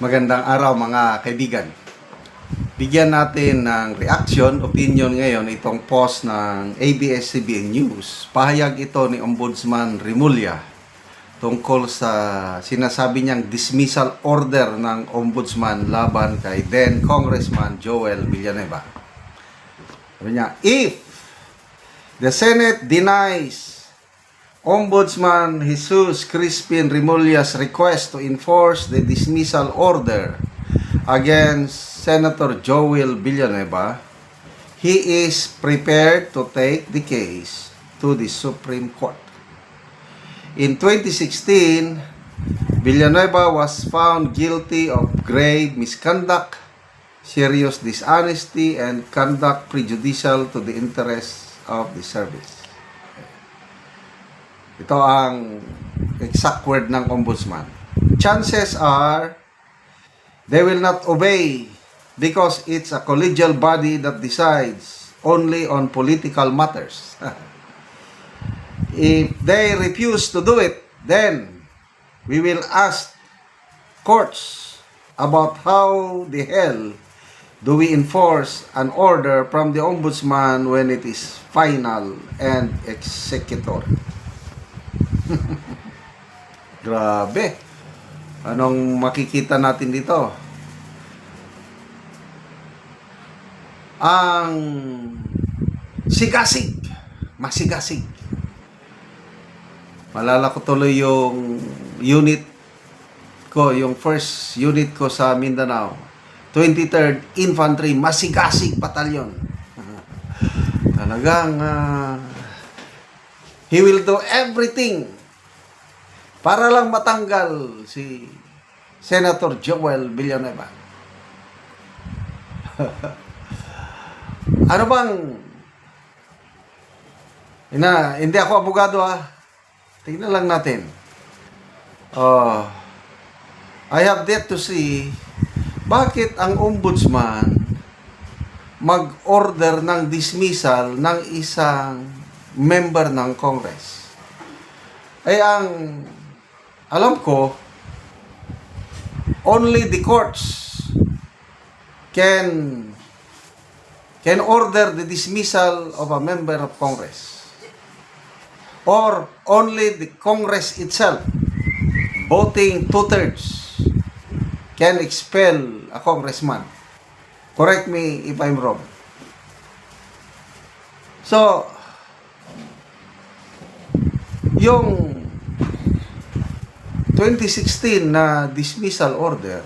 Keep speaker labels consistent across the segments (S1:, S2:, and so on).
S1: Magandang araw mga kaibigan. Bigyan natin ng reaction, opinion ngayon itong post ng ABS-CBN News. Pahayag ito ni Ombudsman Rimulya tungkol sa sinasabi niyang dismissal order ng Ombudsman laban kay then Congressman Joel Villanueva. Sabi niya, if the Senate denies Ombudsman Jesus Crispin Rimulya's request to enforce the dismissal order against Senator Joel Villanueva, he is prepared to take the case to the Supreme Court. In 2016, Villanueva was found guilty of grave misconduct, serious dishonesty, and conduct prejudicial to the interests of the service. Ito ang exact word ng ombudsman. Chances are they will not obey because it's a collegial body that decides only on political matters. If they refuse to do it, then we will ask courts about how the hell do we enforce an order from the ombudsman when it is final and executory. Grabe. Anong makikita natin dito? Ang sigasig. Masigasig. Malala ko tuloy yung unit ko, yung first unit ko sa Mindanao. 23rd Infantry Masigasig Battalion. Talagang ah, he will do everything para lang matanggal si Senator Joel Villanueva. ano bang Ina, hindi ako abogado ah. Tingnan lang natin. Oh, I have yet to see bakit ang ombudsman mag-order ng dismissal ng isang member ng Congress. Ay ang alam ko, only the courts can can order the dismissal of a member of Congress. Or only the Congress itself, voting two-thirds, can expel a congressman. Correct me if I'm wrong. So, yung 2016 na dismissal order,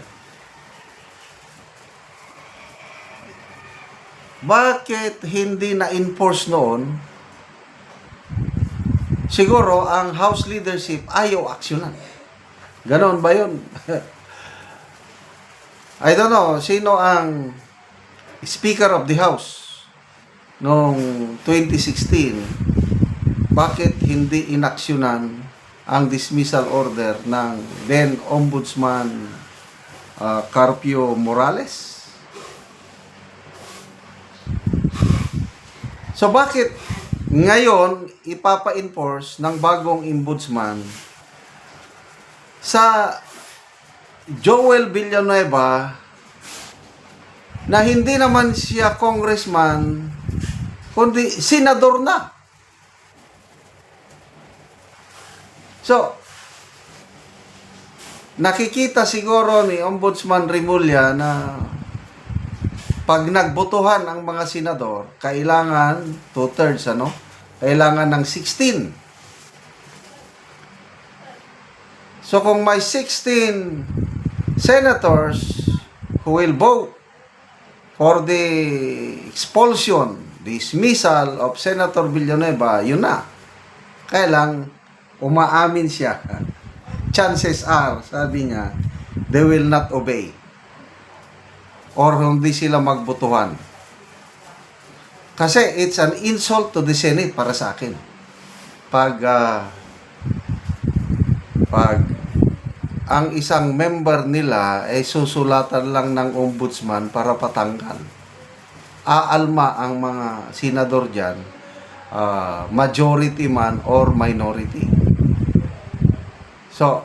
S1: bakit hindi na-enforce noon? Siguro, ang House leadership ayaw aksyonan. Ganon ba yun? I don't know, sino ang Speaker of the House noong 2016 bakit hindi inaksyonan ang dismissal order ng then Ombudsman uh, Carpio Morales? So bakit ngayon ipapa-enforce ng bagong ombudsman sa Joel Villanueva na hindi naman siya congressman kundi senador na. So, nakikita siguro ni Ombudsman Rimulya na pag nagbotohan ang mga senador, kailangan two-thirds, ano? Kailangan ng 16. So, kung may 16 senators who will vote for the expulsion, dismissal of Senator Villanueva, yun na. Kaya umaamin siya. Chances are, sabi niya, they will not obey. Or hindi sila magbotohan. Kasi it's an insult to the Senate para sa akin. Pag, ah, pag ang isang member nila ay susulatan lang ng ombudsman para patanggal. Aalma ang mga senador dyan, ah, majority man or minority. So,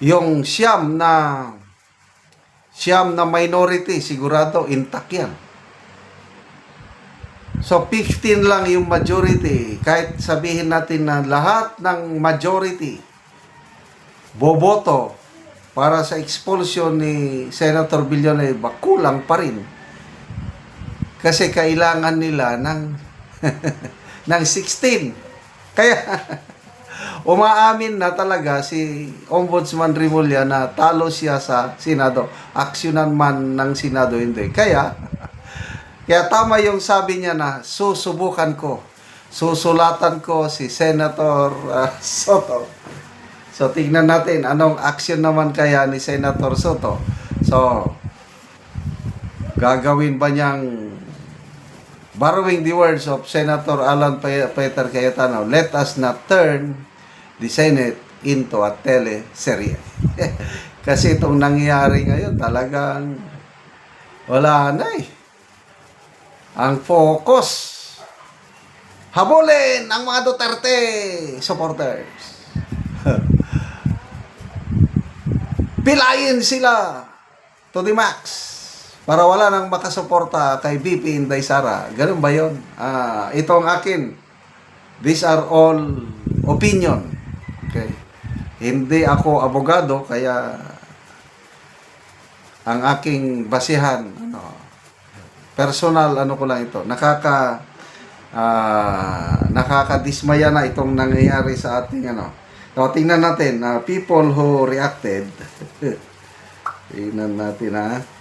S1: yung siyam na siyam na minority, sigurado intact yan. So, 15 lang yung majority. Kahit sabihin natin na lahat ng majority boboto para sa expulsion ni Senator Villanueva, kulang pa rin. Kasi kailangan nila ng ng 16. Kaya umaamin na talaga si Ombudsman Rimulya na talo siya sa Senado. Aksyonan man ng Senado hindi. Kaya kaya tama yung sabi niya na susubukan ko. Susulatan ko si Senator uh, Soto. So tingnan natin anong action naman kaya ni Senator Soto. So gagawin ba niyang borrowing the words of Senator Alan Pe- Peter Cayetano, let us not turn the Senate into a teleserye. Kasi itong nangyayari ngayon talagang wala na eh. Ang focus. Habulin ang mga Duterte supporters. Pilayin sila to the max para wala nang makasuporta kay BP Inday Sara. Ganun ba yun? Ah, ito ang akin. These are all opinion. Okay. Hindi ako abogado kaya ang aking basihan ano, personal ano ko lang ito. Nakaka ah, nakakadismaya na itong nangyayari sa ating ano. So, tingnan natin, ah, people who reacted. tingnan natin ha.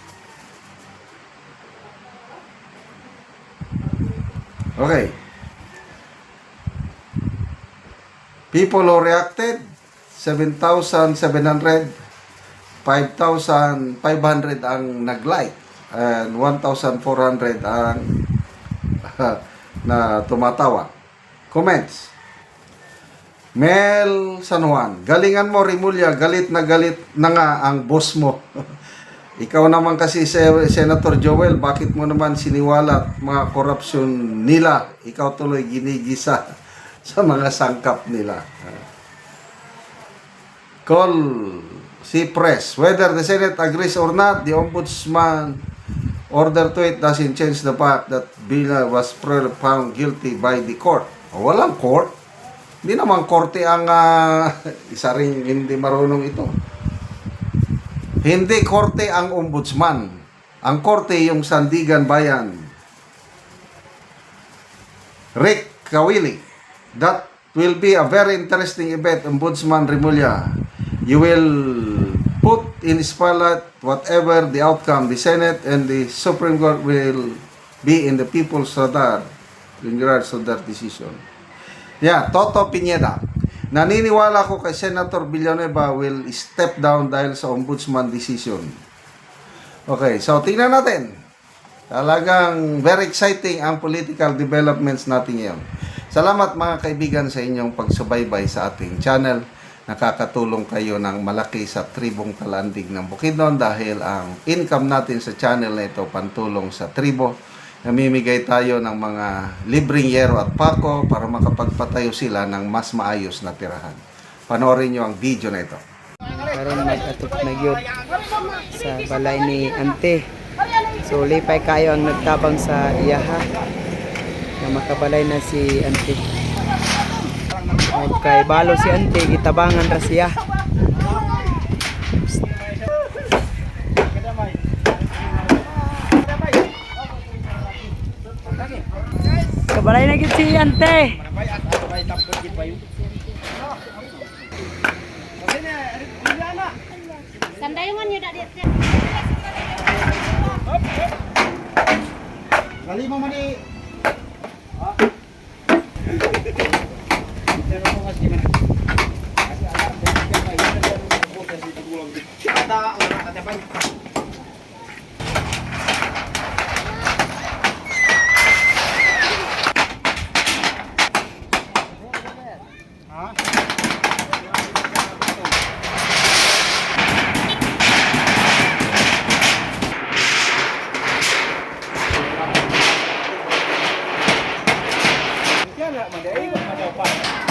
S1: Okay. People who reacted, 7,700, 5,500 ang nag-like, and 1,400 ang na tumatawa. Comments. Mel San Juan, galingan mo Rimulya, galit na galit na nga ang boss mo. Ikaw naman kasi Sen- Senator Joel, bakit mo naman siniwalat mga korupsyon nila? Ikaw tuloy ginigisa sa mga sangkap nila. Call si press. Whether the Senate agrees or not, the Ombudsman order to it doesn't change the fact that Bila was found guilty by the court. O, walang court. Hindi naman korte ang ah, isa rin hindi marunong ito. Hindi korte ang ombudsman. Ang korte yung Sandigan Bayan. Rick Kawili. That will be a very interesting event, Ombudsman Rimulya. You will put in spotlight whatever the outcome, the Senate and the Supreme Court will be in the people's radar in regards to that decision. Yeah, Toto Pineda. Naniniwala ko kay Senator Villanueva will step down dahil sa ombudsman decision. Okay, so tingnan natin. Talagang very exciting ang political developments natin ngayon. Salamat mga kaibigan sa inyong pagsubaybay sa ating channel. Nakakatulong kayo ng malaki sa tribong talandig ng Bukidnon dahil ang income natin sa channel na ito pantulong sa tribo. Namimigay tayo ng mga libreng yero at pako para makapagpatayo sila ng mas maayos na tirahan. Panoorin nyo ang video na ito.
S2: karon mag-atop na gyud sa balay ni Ante. So lipay kayo ang nagtabang sa iyaha na makabalay na si Ante. Kay balo si Ante gitabangan ra siya. Balay na gid si ante.
S3: Sandayungan niyo dadi. Dali
S4: mo mani mà để mà đào phẳng